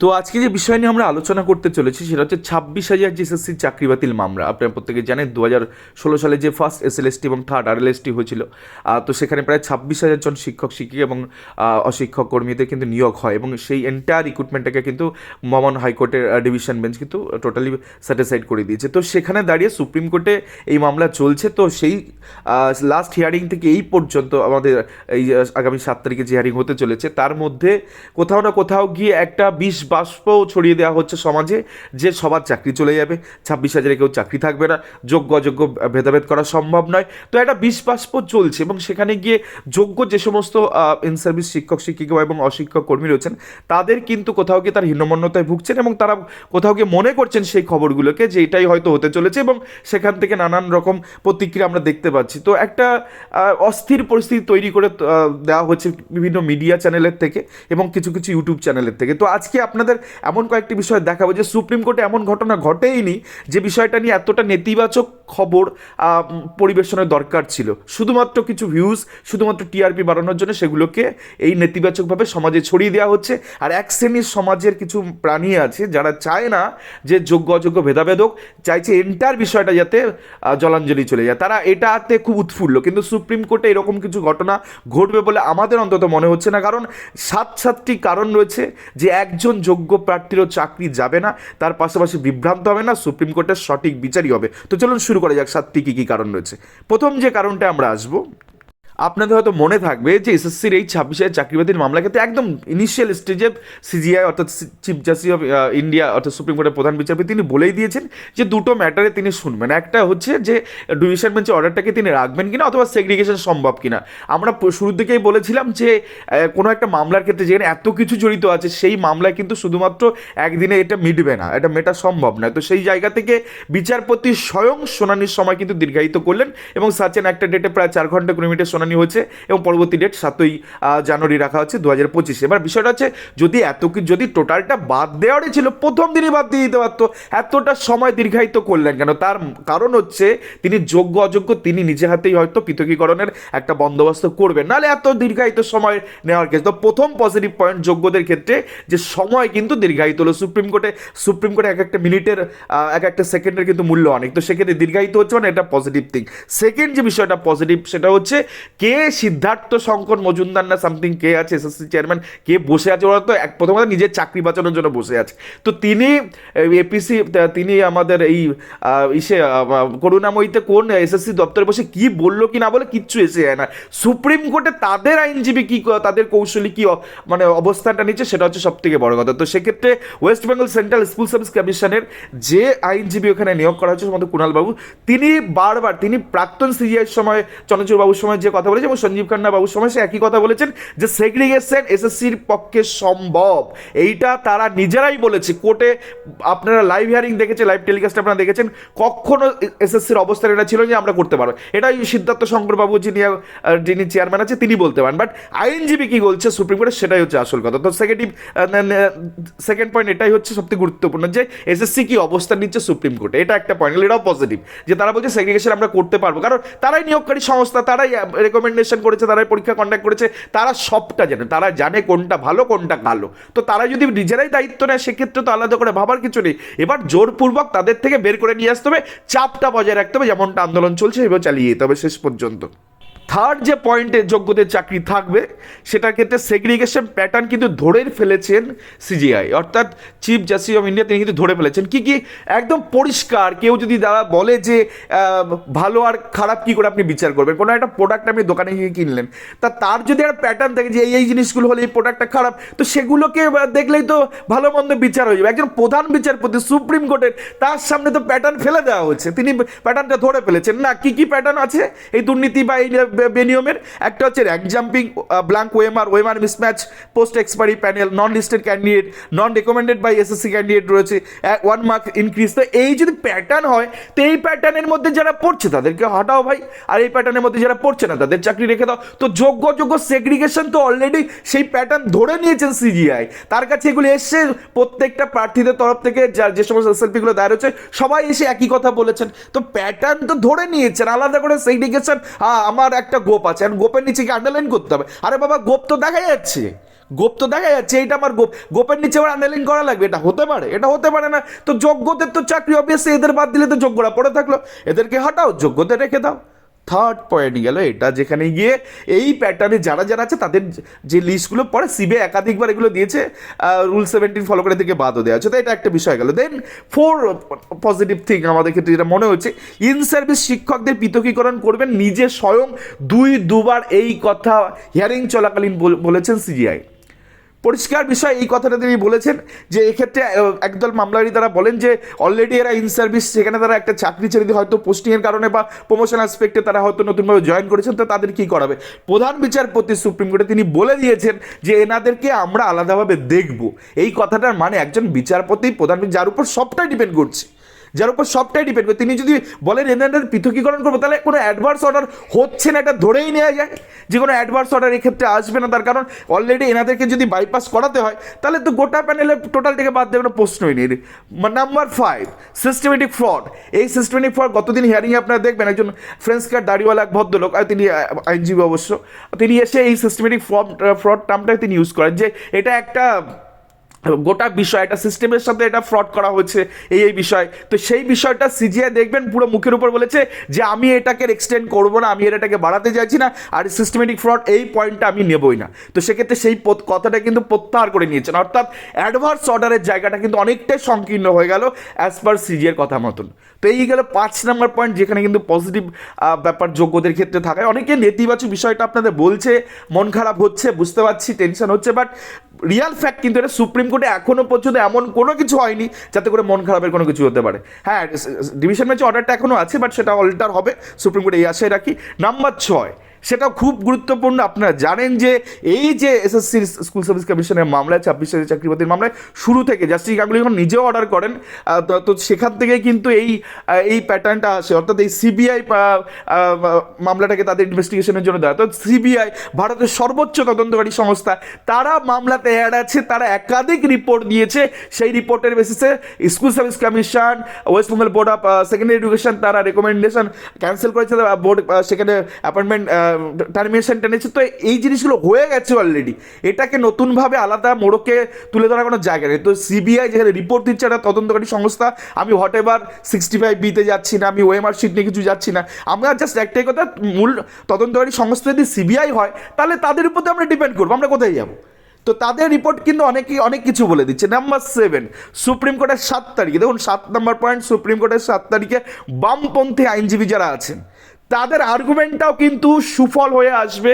তো আজকে যে বিষয় নিয়ে আমরা আলোচনা করতে চলেছি, সেটা হচ্ছে ছাব্বিশ হাজার জিএসএসসি চাকরি বাতিল মামলা। আপনারা প্রত্যেকে জানেন দু হাজার ষোলো সালে যে ফার্স্ট এস এল এসএলএসটি এবং থার্ড আর এল আরএলএসটি হয়েছিল তো সেখানে প্রায় ছাব্বিশ হাজার জন শিক্ষক, শিক্ষিকা এবং অশিক্ষক কর্মীদের কিন্তু নিয়োগ হয় এবং সেই এন্টায়ার রিক্রুটমেন্টটাকে কিন্তু মমন হাইকোর্টের ডিভিশন বেঞ্চ কিন্তু টোটালি স্যাটিসফাইড করে দিয়েছে। তো সেখানে দাঁড়িয়ে সুপ্রিম কোর্টে এই মামলা চলছে। তো সেই লাস্ট হিয়ারিং থেকে এই পর্যন্ত আমাদের এই, আগামী সাত তারিখে যে হিয়ারিং হতে চলেছে, তার মধ্যে কোথাও না কোথাও গিয়ে একটা বিষ বাষ্প ছড়িয়ে দেওয়া হচ্ছে সমাজে, যে সবার চাকরি চলে যাবে। ছাব্বিশ হাজারে কেউ চাকরি থাকবে না। যোগ্য, অযোগ্য ভেদাভেদ করা সম্ভব নয়। তো একটা বিষ বাষ্প চলছে এবং সেখানে গিয়ে যোগ্য যে সমস্ত ইন সার্ভিস শিক্ষক, শিক্ষিকা এবং অশিক্ষক কর্মী রয়েছেন, তাদের কিন্তু কোথাও গিয়ে তার হীনমন্যতায় ভুগছেন এবং তারা কোথাও গিয়ে মনে করছেন সেই খবরগুলোকে যে এটাই হয়তো হতে চলেছে এবং সেখান থেকে নানান রকম প্রতিক্রিয়া আমরা দেখতে পাচ্ছি। তো একটা অস্থির পরিস্থিতি তৈরি করে দেওয়া হচ্ছে বিভিন্ন মিডিয়া চ্যানেলের থেকে এবং কিছু কিছু ইউটিউব চ্যানেলের থেকে। তো আজকে আপনাদের এমন কয়েকটি বিষয় দেখাবো যে সুপ্রিম কোর্টে এমন ঘটনা ঘটেইনি যে বিষয়টা নিয়ে এতটা নেতিবাচক খবর পরিবেশনের দরকার ছিল। শুধুমাত্র কিছু ভিউজ শুধুমাত্র টিআরপি বাড়ানোর জন্য সেগুলোকে এই নেতিবাচকভাবে সমাজে ছড়িয়ে দেওয়া হচ্ছে। আর এক শ্রেণির সমাজের কিছু প্রাণী আছে যারা চায় না যে যোগ্য, অযোগ্য, ভেদাভেদ হোক, চাইছে এন্টার বিষয়টা যাতে জলাঞ্জলি চলে যায়। তারা এটাতে খুব উৎফুল্ল। কিন্তু সুপ্রিম কোর্টে এরকম কিছু ঘটনা ঘটবে বলে আমাদের অন্তত মনে হচ্ছে না। কারণ সাত সাতটি কারণ রয়েছে যে একজন যোগ্য প্রার্থীরও চাকরি যাবে না, তার পাশাপাশি বিভ্রান্ত হবে না, সুপ্রিম কোর্টের সঠিক বিচারই হবে। তো চলুন শুরু করা যাক, সাতটি কী কী কারণ রয়েছে। প্রথম যে কারণটা আমরা আসব আপনাদের হয়তো মনে থাকবে যে এসএসসির এই ছাব্বিশ হাজার চাকরিবাতির মামলা কিন্তু একদম ইনিশিয়াল স্টেজে সিজিআই অর্থাৎ চিফ জাস্টিস অফ ইন্ডিয়া অর্থাৎ সুপ্রিম কোর্টের প্রধান বিচারপতি তিনি বলেই দিয়েছেন যে দুটো ম্যাটারে তিনি শুনবেন। একটা হচ্ছে যে ডিভিশন বেঞ্চের অর্ডারটাকে তিনি রাখবেন কিনা অথবা সেগ্রিগেশন সম্ভব কিনা। আমরা শুরুর দিকেই বলেছিলাম যে কোনো একটা মামলার ক্ষেত্রে যেখানে এত কিছু জড়িত আছে, সেই মামলায় কিন্তু শুধুমাত্র একদিনে এটা মিটবে না, এটা মেটা সম্ভব নয়। তো সেই জায়গা থেকে বিচারপতি স্বয়ং শুনানির সময় কিন্তু দীর্ঘায়িত করলেন এবং সার্চেন একটা ডেটে প্রায় চার ঘণ্টা কুড়ি মিনিটের শুনানি হয়েছে এবং পরবর্তী ডেট সাতই জানুয়ারি রাখা হচ্ছে দু হাজার পঁচিশে। এবার বিষয়টা হচ্ছে, যদি এত কিছু যদি টোটালটা বাদ দেওয়ারই ছিল, প্রথম দিনই বাদ দিয়ে দিতে পারতো। এতটা সময় দীর্ঘায়িত করলেন কেন? তার কারণ হচ্ছে, তিনি যোগ্য, অযোগ্য, তিনি নিজে হাতেই হয়তো পৃথকীকরণের একটা বন্দোবস্ত করবেন। নাহলে এত দীর্ঘায়িত সময় নেওয়ার ক্ষেত্রে তো প্রথম পজিটিভ পয়েন্ট যোগ্যদের ক্ষেত্রে যে সময় কিন্তু দীর্ঘায়িত হলো। সুপ্রিম কোর্টে সুপ্রিম কোর্টে এক একটা মিনিটের এক একটা সেকেন্ডের কিন্তু মূল্য অনেক। তো সেক্ষেত্রে দীর্ঘায়িত হচ্ছে মানে এটা পজিটিভ থিং সেকেন্ড যে বিষয়টা পজিটিভ সেটা হচ্ছে কে সিদ্ধার্থ শঙ্কর মজুমদার না সামথিং কে আছে এসএসসি চেয়ারম্যান কে বসে আছে? ওরা তো এক প্রথমত নিজের চাকরি বাঁচানোর জন্য বসে আছে। তো তিনি এপিসি তিনি আমাদের এই ইসে করুণাময়ীতে কোন এসএসসি দপ্তরে বসে কি বলল কি না বলে কিচ্ছু এসে যায় না। সুপ্রিম কোর্টে তাদের আইনজীবী কী, তাদের কৌশলী কী মানে অবস্থানটা নিচ্ছে সেটা হচ্ছে সব থেকে বড় কথা। তো সেক্ষেত্রে West Bengal central school service কমিশনের যে আইনজীবী ওখানে নিয়োগ করা হচ্ছে সম্বন্ধে কুণাল বাবু তিনি বারবার, তিনি প্রাক্তন সিজিআইয়ের সময় চন্দ্রচূড় বাবুর সময় যে কথা বলেছেন এবং সঞ্জীব খান্না বাবুর সময় সে একই কথা বলেছেন যে সেগ্রিগেশন এসএসসির পক্ষে সম্ভব। এইটা তারা নিজেরাই বলেছে। কোর্টে আপনারা লাইভ হিয়ারিং দেখেছে লাইভ টেলিকাস্ট আপনারা দেখেছেন, কখনো এসএসসির অবস্থান এটা ছিল যে আমরা করতে পারব। এটাই সিদ্ধার্থ শঙ্কর বাবু যিনি যিনি চেয়ারম্যান আছে তিনি বলতে পারেন। বাট আইনজীবী কী বলছে সুপ্রিম কোর্টে সেটাই হচ্ছে আসল কথা। তো সেকেন্ড সেকেন্ড পয়েন্ট এটাই হচ্ছে সবথেকে গুরুত্বপূর্ণ যে এসএসসি কি অবস্থান নিচ্ছে সুপ্রিম কোর্টে এটা একটা পয়েন্ট এটাও পজিটিভ যে তারা বলছে সেগ্রিগেশন আমরা করতে পারব। কারণ তারাই নিয়োগকারী সংস্থা, তারাই রেকমেন্ডেশন করেছে, তারাই পরীক্ষা কন্ডাক্ট করেছে, তারা সবটা জানে, তারা জানে কোনটা ভালো কোনটা ভালো তো তারা যদি নিজেরাই দায়িত্ব নেয়, সেক্ষেত্রে তো আলাদা করে ভাবার কিছু নেই। এবার জোরপূর্বক তাদের থেকে বের করে নিয়ে আসতে হবে, চাপটা বজায় রাখতে হবে, যেমনটা আন্দোলন চলছে, এবার চালিয়ে যেতে হবে শেষ পর্যন্ত। থার্ড যে পয়েন্টে যোগ্যদের চাকরি থাকবে, সেটার ক্ষেত্রে সেগ্রিগেশন প্যাটার্ন কিন্তু ধরে ফেলেছেন সিজিআই অর্থাৎ চিফ জাস্টিস অফ ইন্ডিয়া তিনি কিন্তু ধরে ফেলেছেন। কি কি? একদম পরিষ্কার, কেউ যদি দাদা বলে যে ভালো আর খারাপ কি করে আপনি বিচার করবেন? কোনো একটা প্রোডাক্ট আপনি দোকানে গিয়ে কিনলেন। তা তার যদি একটা প্যাটার্ন থাকে যে এই এই জিনিসগুলো হলে এই প্রোডাক্টটা খারাপ, তো সেগুলোকে দেখলেই তো ভালো মন্দ বিচার হয়ে যাবে। একজন প্রধান বিচারপতি, সুপ্রিম কোর্টের, তার সামনে তো প্যাটার্ন ফেলে দেওয়া হচ্ছে। তিনি প্যাটার্নটা ধরে ফেলেছেন। না, কি কি প্যাটার্ন আছে? এই দুর্নীতি বা এই বেনিয়মের। একটা হচ্ছে rank jumping blank OMR OMR mismatch, post expiry panel non listed candidate non recommended by SSC candidate রয়েছে। ওয়ান মার্ক ইনক্রিজ তো এই যদি প্যাটার্ন হয়, তো এই প্যাটার্নের মধ্যে যারা পড়ছে, তাদেরকে হটাও ভাই। আর এই প্যাটার্নের মধ্যে যারা পড়ছে না, তাদের চাকরি রেখে দাও। তো যোগ্য যোগ্য সেগ্রিগেশন তো অলরেডি সেই প্যাটার্ন ধরে নিয়েছেন সিজিআই তার কাছে এগুলো এসে প্রত্যেকটা প্রার্থীদের তরফ থেকে যার যে সমস্ত এসএলপিগুলো দায়ের হচ্ছে সবাই এসে একই কথা বলেছেন। তো প্যাটার্ন তো ধরে নিয়েছেন, আলাদা করে সেগ্রিগেশন আমার একটা গোপ আছে, আর গোপের নিচে কি আন্ডারলাইন করতে হবে। আরে বাবা, গোপ তো দেখা যাচ্ছে। গোপ তো দেখা যাচ্ছে এটা আমার গোপ। গোপের নিচে আবার আন্ডারলাইন করা লাগবে, এটা হতে পারে, এটা হতে পারে না। তো যোগ্যদের তো চাকরি অবভিয়াসলি এদের বাদ দিলে তো যোগ্যরা পড়ে থাকল। এদেরকে হটাও, যোগ্যদের রেখে দাও। থার্ড পয়েন্ট গেল এটা, যেখানে গিয়ে এই প্যাটার্নে যারা যারা আছে তাদের যে লিস্টগুলো পরে সিবিআই একাধিকবার এগুলো দিয়েছে রুল সেভেন্টিন ফলো করে থেকে বাদও দেওয়া হচ্ছে তো এটা একটা বিষয় গেল। দেন ফোর পজিটিভ থিং আমাদের ক্ষেত্রে যেটা মনে হচ্ছে ইন সার্ভিস শিক্ষকদের পৃথকীকরণ করবেন নিজে স্বয়ং দুই দুবার এই কথা হিয়ারিং চলাকালীন বলেছেন সিজিআই পরিষ্কার বিষয়, এই কথাটা তিনি বলেছেন যে এক্ষেত্রে একদল মামলারি তারা বলেন যে অলরেডি এরা ইন সার্ভিস সেখানে তারা একটা চাকরি ছেড়ে দিয়ে হয়তো পোস্টিংয়ের কারণে বা প্রমোশন অ্যাসপেক্টে তারা হয়তো নতুনভাবে জয়েন করেছেন, তো তাদের কী করাবে? প্রধান বিচারপতি সুপ্রিম কোর্টে তিনি বলে দিয়েছেন যে এনাদেরকে আমরা আলাদাভাবে দেখব। এই কথাটার মানে একজন বিচারপতি, প্রধান যার উপর সবটাই ডিপেন্ড করছে। যার উপর সবটাই ডিপেন্ড করে। তিনি যদি বলেন এনাদের পৃথকীকরণ করব, তাহলে কোনো অ্যাডভার্স অর্ডার হচ্ছে না, এটা ধরেই নেওয়া যায়। যে কোনো অ্যাডভার্স অর্ডার এক্ষেত্রে আসবে না, তার কারণ অলরেডি এনাদেরকে যদি বাইপাস করাতে হয়, তাহলে তো গোটা প্যানেলে টোটাল থেকে বাদ দেবে না প্রশ্নই নেই। নাম্বার ফাইভ সিস্টেমেটিক ফ্রড এই সিস্টেমেটিক ফ্রড গতদিন হিয়ারিংয়ে আপনারা দেখবেন? একজন ফ্রেন্স কার্ড দাড়িওয়ালা এক ভদ্রলোক, আর তিনি আইনজীবী অবশ্য, তিনি এসে এই সিস্টেমেটিক ফ্রড ফ্রড টার্মটা তিনি ইউজ করেন যে এটা একটা গোটা বিষয় একটা সিস্টেমের সাথে এটা ফ্রড করা হয়েছে, এই এই বিষয়। তো সেই বিষয়টা সিজিআই দেখবেন, পুরো মুখের উপর বলেছে যে আমি এটাকে এক্সটেন্ড করব না, আমি এটাকে বাড়াতে চাইছি না, আর সিস্টেমেটিক ফ্রড এই পয়েন্টটা আমি নেবই না। তো সেক্ষেত্রে সেই কথাটা কিন্তু প্রত্যাহার করে নিয়েছেন। অর্থাৎ অ্যাডভান্স অর্ডারের জায়গাটা কিন্তু অনেকটাই সংকীর্ণ হয়ে গেল অ্যাজ পার সিজিএর কথা মতন। তো এই গেল পাঁচ নাম্বার পয়েন্ট যেখানে কিন্তু পজিটিভ ব্যাপার যোগ্যদের ক্ষেত্রে থাকায় অনেকে নেতিবাচক বিষয়টা আপনাদের বলছে, মন খারাপ হচ্ছে, বুঝতে পারছি টেনশন হচ্ছে বাট রিয়াল ফ্যাক্ট কিন্তু এটা সুপ্রিম কোর্টে এখনও পর্যন্ত এমন কোনো কিছু হয়নি যাতে করে মন খারাপের কোনো কিছু হতে পারে। হ্যাঁ ডিভিশন ম্যাচে অর্ডারটা এখনও আছে বাট সেটা অল্টার হবে। সুপ্রিম কোর্টে এই আশায় রাখি। নাম্বার ছয় সেটাও খুব গুরুত্বপূর্ণ। আপনারা জানেন যে এই যে এসএসসি স্কুল সার্ভিস কমিশনের মামলায়, ছাব্বিশ হাজার চাকরি বাতিল মামলায়, শুরু থেকে জাস্টিস গাঙ্গুলি যখন নিজেও অর্ডার করেন তো- তো সেখান থেকে কিন্তু এই এই প্যাটার্নটা আসে। অর্থাৎ এই সিবিআই মামলাটাকে তাদের ইনভেস্টিগেশনের জন্য দেওয়া। তো সিবিআই ভারতের সর্বোচ্চ তদন্তকারী সংস্থা, তারা মামলাতে অ্যাড আছে, তারা একাধিক রিপোর্ট দিয়েছে। সেই রিপোর্টের বেসিসে school service commission, West Bengal board of secondary education তারা রেকমেন্ডেশন ক্যান্সেল করেছে। বোর্ড সেখানে অ্যাপয়েন্টমেন্ট টার্মিনেশন টেনেছে তো এই জিনিসগুলো হয়ে গেছে অলরেডি এটাকে নতুনভাবে আলাদা মোড়কে তুলে ধরার কোনো জায়গা নেই। তো সিবিআই যেখানে রিপোর্ট দিচ্ছে একটা তদন্তকারী সংস্থা, আমি হোয়াট এভার সিক্সটি ফাইভ বিতে যাচ্ছি না, আমি ওএমআর শিট নিয়ে কিছু যাচ্ছি না। আমরা জাস্ট একটাই কথা, মূল তদন্তকারী সংস্থা যদি সিবিআই হয়, তাহলে তাদের উপর তো আমরা ডিপেন্ড করব, আমরা কোথায় যাব? তো তাদের রিপোর্ট কিন্তু অনেকেই, অনেক কিছু বলে দিচ্ছে। নাম্বার সেভেন সুপ্রিম কোর্টের সাত তারিখে, দেখুন, সাত নাম্বার পয়েন্ট সুপ্রিম কোর্টের সাত তারিখে বামপন্থী আইনজীবী যারা আছেন তাদের আর্গুমেন্টটাও কিন্তু সুফল হয়ে আসবে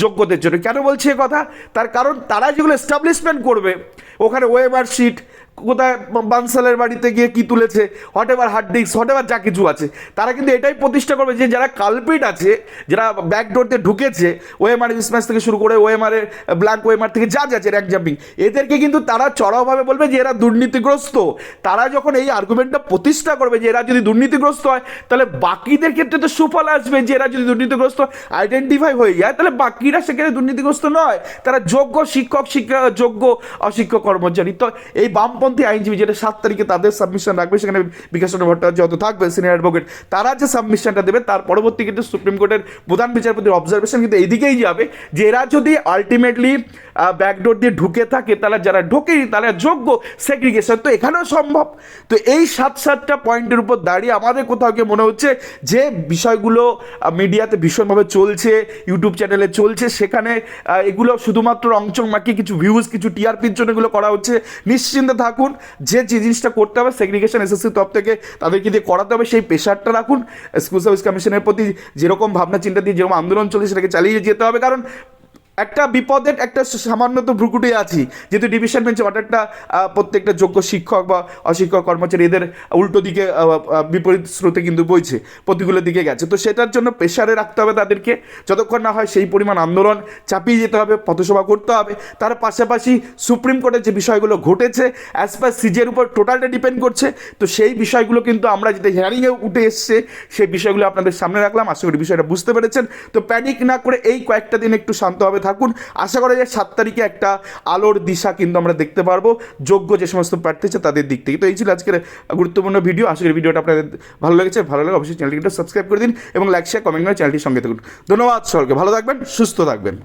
যোগ্যদের জন্য। কেন বলছি কথা? তার কারণ তারা যেগুলো এস্টাবলিশমেন্ট করবে, ওখানে ওয়েবার শিট কোথায় বানসালের বাড়িতে গিয়ে কি তুলেছে whatever hard disk whatever যা কিছু আছে, তারা কিন্তু এটাই প্রতিষ্ঠা করবে যে যারা কালপিট আছে, যারা ব্যাকডোর দিয়ে ঢুকেছে ওএমআর মিসম্যাচ থেকে শুরু করে ওএমআর এর ব্ল্যাঙ্ক ওএমআর থেকে যা যাচ্ছে র্যাঙ্ক জাম্পিং এদেরকে কিন্তু তারা চড়াওভাবে বলবে যে এরা দুর্নীতিগ্রস্ত। তারা যখন এই আর্গুমেন্টটা প্রতিষ্ঠা করবে যে এরা যদি দুর্নীতিগ্রস্ত হয়, তাহলে বাকিদের ক্ষেত্রে তো সুফল আসবে যে এরা যদি দুর্নীতিগ্রস্ত আইডেন্টিফাই হয়ে যায়, তাহলে বাকিরা সেখানে দুর্নীতিগ্রস্ত নয়। তারা যোগ্য শিক্ষক, শিক্ষা, যোগ্য অশিক্ষক, কর্মচারী। তো এই বামপন্থী আইনজীবী যেটা সাত তারিখে তাদের সাবমিশন রাখবে, সেখানে বিকাশ চন্দ্র ভট্টাচার্য যত থাকবে সিনিয়র অ্যাডভোকেট তারা যে সাবমিশনটা দেবে, তার পরবর্তী কিন্তু সুপ্রিম কোর্টের প্রধান বিচারপতির অবজারভেশন কিন্তু এইদিকেই যাবে যে এরা যদি আলটিমেটলি ব্যাকডোর দিয়ে ঢুকে থাকে, তাহলে যারা ঢোকেই তারা যোগ্য সেগ্রিগেশন তো এখানেও সম্ভব। তো এই সাত, সাতটা পয়েন্টের উপর দাঁড়িয়ে আমাদের কোথাও গিয়ে মনে হচ্ছে যে বিষয়গুলো মিডিয়াতে ভীষণভাবে চলছে ইউটিউব চ্যানেলে চলছে, সেখানে এগুলো শুধুমাত্র অংচং মাকি কিছু ভিউজ কিছু টিআরপির জন্য এগুলো করা হচ্ছে। নিশ্চিন্তে থাকুন যে যে জিনিসটা করতে হবে সেগ্রিগেশন এসএসসি তরফ থেকে তাদেরকে দিয়ে করাতে হবে, সেই প্রেশারটা রাখুন। স্কুল সার্ভিস কমিশনের প্রতি যেরকম ভাবনা চিন্তা দিয়ে যেরকম আন্দোলন চলছে, সেটাকে চালিয়ে যেতে হবে। কারণ একটা বিপদের একটা সামান্য তো ভ্রুকুটি আছি। যেহেতু ডিভিশন বেঞ্চে আহ, প্রত্যেকটা যোগ্য শিক্ষক বা অশিক্ষক কর্মচারী এদের উল্টো দিকে বিপরীত স্রোতে কিন্তু বইছে প্রতিকূলের দিকে গেছে। তো সেটার জন্য প্রেশারে রাখতে হবে তাদেরকে। যতক্ষণ না হয় সেই পরিমাণ আন্দোলন চাপিয়ে যেতে হবে পথসভা করতে হবে। তার পাশাপাশি সুপ্রিম কোর্টের যে বিষয়গুলো ঘটেছে অ্যাজ পার সিজের উপর টোটালটা ডিপেন্ড করছে। তো সেই বিষয়গুলো কিন্তু আমরা যেটা হিয়ারিংয়ে উঠে এসছে সেই বিষয়গুলো আপনাদের সামনে রাখলাম। আশা করি বিষয়টা বুঝতে পেরেছেন। তো প্যানিক না করে এই কয়েকটা দিন একটু শান্তভাবে থাকুন আশা করা যায় সাত তারিখে একটা আলোর দিশা কিন্তু আমরা দেখতে পারব। যোগ্য যে সমস্ত প্রার্থী আছে তাদের দিক থেকে। তো এই ছিল আজকের গুরুত্বপূর্ণ ভিডিও। আশা করি ভিডিওটা আপনাদের ভালো লেগেছে। ভালো লাগে অবশ্যই চ্যানেলটি সাবস্ক্রাইব করে দিন এবং লাইক শেয়ার কমেন্ট করে চ্যানেলটির সঙ্গে থাকুন। ধন্যবাদ সকলকে। ভালো থাকবেন, সুস্থ থাকবেন।